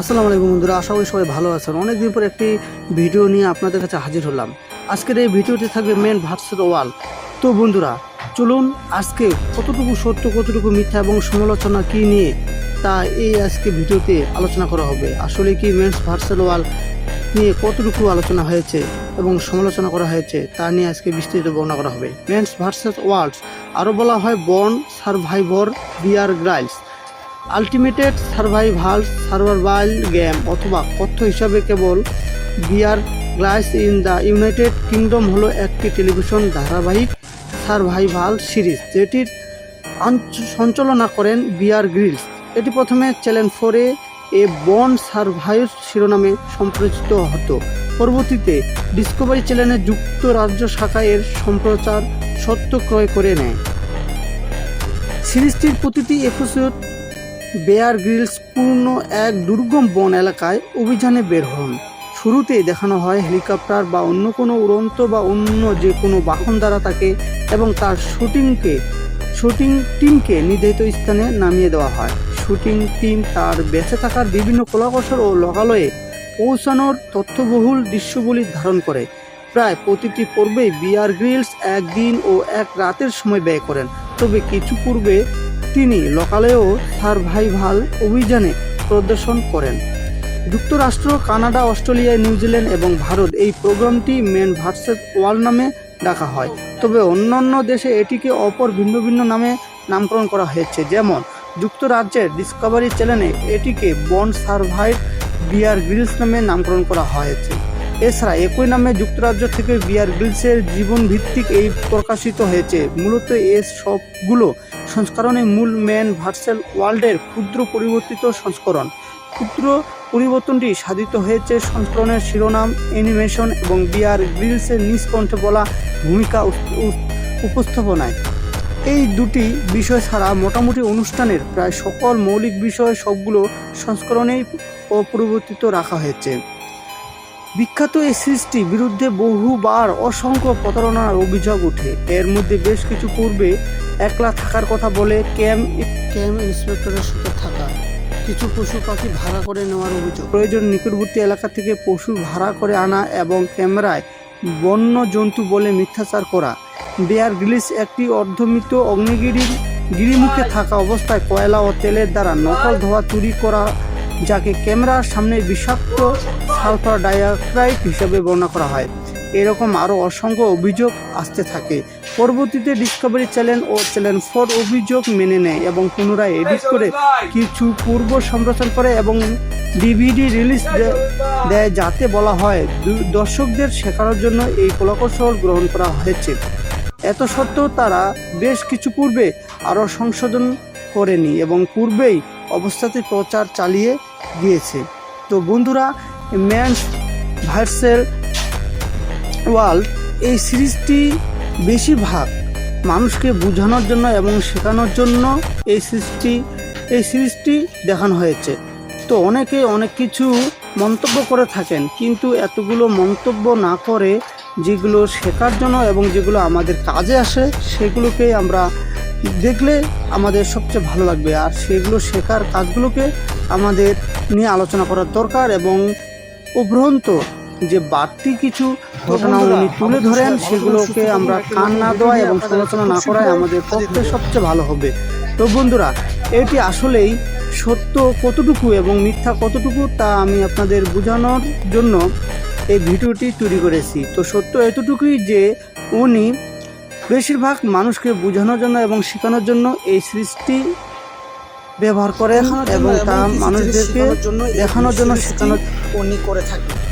আসসালামু আলাইকুম বন্ধুরা, আশা করি সবাই ভালো আছেন। অনেকদিন পর একটি ভিডিও নিয়ে আপনাদের কাছে হাজির হলাম। আজকের এই ভিডিওটি থাকবে মেন ভার্সেস ওয়াল। তো বন্ধুরা, চলুন আজকে কতটুকু সত্য, কতটুকু মিথ্যা এবং সমালোচনা কি নিয়ে তা এই আজকে ভিডিওতে আলোচনা করা হবে। আসলে কি মেন্স ভার্সেস ওয়াল নিয়ে কতটুকু আলোচনা হয়েছে এবং সমালোচনা করা হয়েছে তা নিয়ে আজকে বিস্তারিত বর্ণনা করা হবে। মেন্স ভার্সেস ওয়ার্ল্ডস আরও বলা হয় born survivor, Bear Grylls. Ultimate survival survival game অথবা কথ্য হিসাবে কেবল Bear Grylls in the United Kingdom হলো একটি টেলিভিশন ধারাবাহিক সার্ভাইভাল সিরিজ যেটির সঞ্চালনা করেন বিয়ার গ্রিলস এটি প্রথমে চ্যানেল ফোরে এ বন সার্ভাইভ শিরোনামে সম্প্রচিত হতো। পরবর্তীতে ডিসকভারি চ্যানেলে যুক্তরাজ্য শাখায় এর সম্প্রচার সত্য ক্রয় করে নেয়। সিরিজটির প্রতিটি এপিসোড বেয়ার গ্রিলস পূর্ণ এক দুর্গম বন এলাকায় অভিযানে বের হন। শুরুতেই দেখানো হয় হেলিকপ্টার বা অন্য কোনো উড়ন্ত বা অন্য যে কোনো বাহন দ্বারা তাকে এবং তার শুটিংকে, শুটিং টিমকে নির্ধারিত স্থানে নামিয়ে দেওয়া হয়। শুটিং টিম তার বেঁচে থাকার বিভিন্ন কলাকৌশল ও লোকালয়ে পৌঁছানোর তথ্যবহুল দৃশ্যগুলি ধারণ করে। প্রায় প্রতিটি পর্বেই বিয়ার গ্রিলস একদিন ও এক রাতের সময় ব্যয় করেন। তবে কিছু পূর্বে তিনি লোকালয়েও সার্ভাইভাল অভিযানে প্রদর্শন করেন। যুক্তরাষ্ট্র, কানাডা, অস্ট্রেলিয়া নিউজিল্যান্ড এবং ভারত এই প্রোগ্রামটি মেন ভার্সেস ওয়ার্ল্ড নামে ডাকা হয়। তবে অন্যান্য দেশে এটিকে অপর ভিন্ন ভিন্ন নামে নামকরণ করা হয়েছে। যেমন, যুক্তরাজ্যের ডিসকভারি চ্যানেলে এটিকে বন সার্ভাইভ বিয়ার গ্রিলস নামে নামকরণ করা হয়েছে। এছাড়া একই নামে যুক্তরাজ্য থেকে বিয়ার গ্রিলসের জীবন ভিত্তিক এই প্রকাশিত হয়েছে। মূলত এ সবগুলো সংস্করণে মূল ম্যান ভার্সেল ওয়ার্ল্ডের ক্ষুদ্র পরিবর্তিত সংস্করণ। ক্ষুদ্র পরিবর্তনটি সাধিত হয়েছে সংস্করণের শিরোনাম, অ্যানিমেশন এবং বিয়ার গ্রিলসের নিজ কণ্ঠে বলা ভূমিকা উপ- উপ- উপস্থাপনায়। এই দুটি বিষয় ছাড়া মোটামুটি অনুষ্ঠানের প্রায় সকল মৌলিক বিষয় সবগুলো সংস্করণেই অপরিবর্তিত রাখা হয়েছে। বিখ্যাত এই সিরিজটি বিরুদ্ধে বহুবার অসংখ্য প্রতারণার অভিযোগ ওঠে। এর মধ্যে বেশ কিছু পূর্বে একলা থাকার কথা বলে ক্যাম্প ক্যাম্প ইন্সপেক্টরের সাথে থাকা। কিছু পশু পাখি ভাড়া করে নেওয়ার অভিযোগ। প্রয়োজন নিকটবর্তী এলাকা থেকে পশু ভাড়া করে আনা এবং ক্যামেরায় বন্য জন্তু বলে মিথ্যাচার করা। বেয়ার গ্রিলিস একটি অর্ধমৃত অগ্নিগিরির গিরিমুখে থাকা অবস্থায় কয়লা ও তেলের দ্বারা নকল ধোয়া চুরি করা, যাকে ক্যামেরার সামনে বিষাক্ত সালফার ডাইঅক্সাইড হিসেবে বর্ণনা করা হয়। এরকম আরও অসংখ্য অভিযোগ আসতে থাকে। পরবর্তীতে ডিসকভারি চ্যানেল ও চ্যানেল ফোর অভিযোগ মেনে নেয় এবং পুনরায় এডিট করে কিছু পূর্ব সম্প্রচার করে এবং ডিভিডি রিলিজ দেয় যাতে বলা হয় দর্শকদের শেখানোর জন্য এই কলাকৌশল গ্রহণ করা হয়েছে। এত সত্ত্বেও তারা বেশ কিছু পূর্বে আরও সংশোধন করেনি এবং পূর্বেই অবস্থাতে প্রচার চালিয়ে গিয়েছে। তো বন্ধুরা ম্যানস ভার্সেল ওয়ার্ল্ড, এই সিরিজটি বেশিরভাগ মানুষকে বোঝানোর জন্য এবং শেখানোর জন্য এই সিরিজটি এই সিরিজটি দেখানো হয়েছে। তো অনেকে অনেক কিছু মন্তব্য করে থাকেন, কিন্তু এতগুলো মন্তব্য না করে যেগুলো শেখার জন্য এবং যেগুলো আমাদের কাজে আসে সেগুলোকেই আমরা দেখলে আমাদের সবচেয়ে ভালো লাগবে। আর সেগুলো শেখার কাজগুলোকে আমাদের নিয়ে আলোচনা করার দরকার এবং অভ্রান্ত যে বাড়তি কিছু ঘটনা উনি তুলে ধরেন সেগুলোকে আমরা কান না দেওয়া এবং সমালোচনা না করাই আমাদের পক্ষে সবচেয়ে ভালো হবে। তো বন্ধুরা এটি আসলেই সত্য কতটুকু এবং মিথ্যা কতটুকু তা আমি আপনাদের বোঝানোর জন্য এই ভিডিওটি তৈরি করেছি। তো সত্য এতটুকুই যে উনি বেশিরভাগ মানুষকে বোঝানোর জন্য এবং শেখানোর জন্য এই সৃষ্টি ব্যবহার করেন এবং তা মানুষদেরকে দেখানোর জন্য শেখানোর উনি করে থাকেন।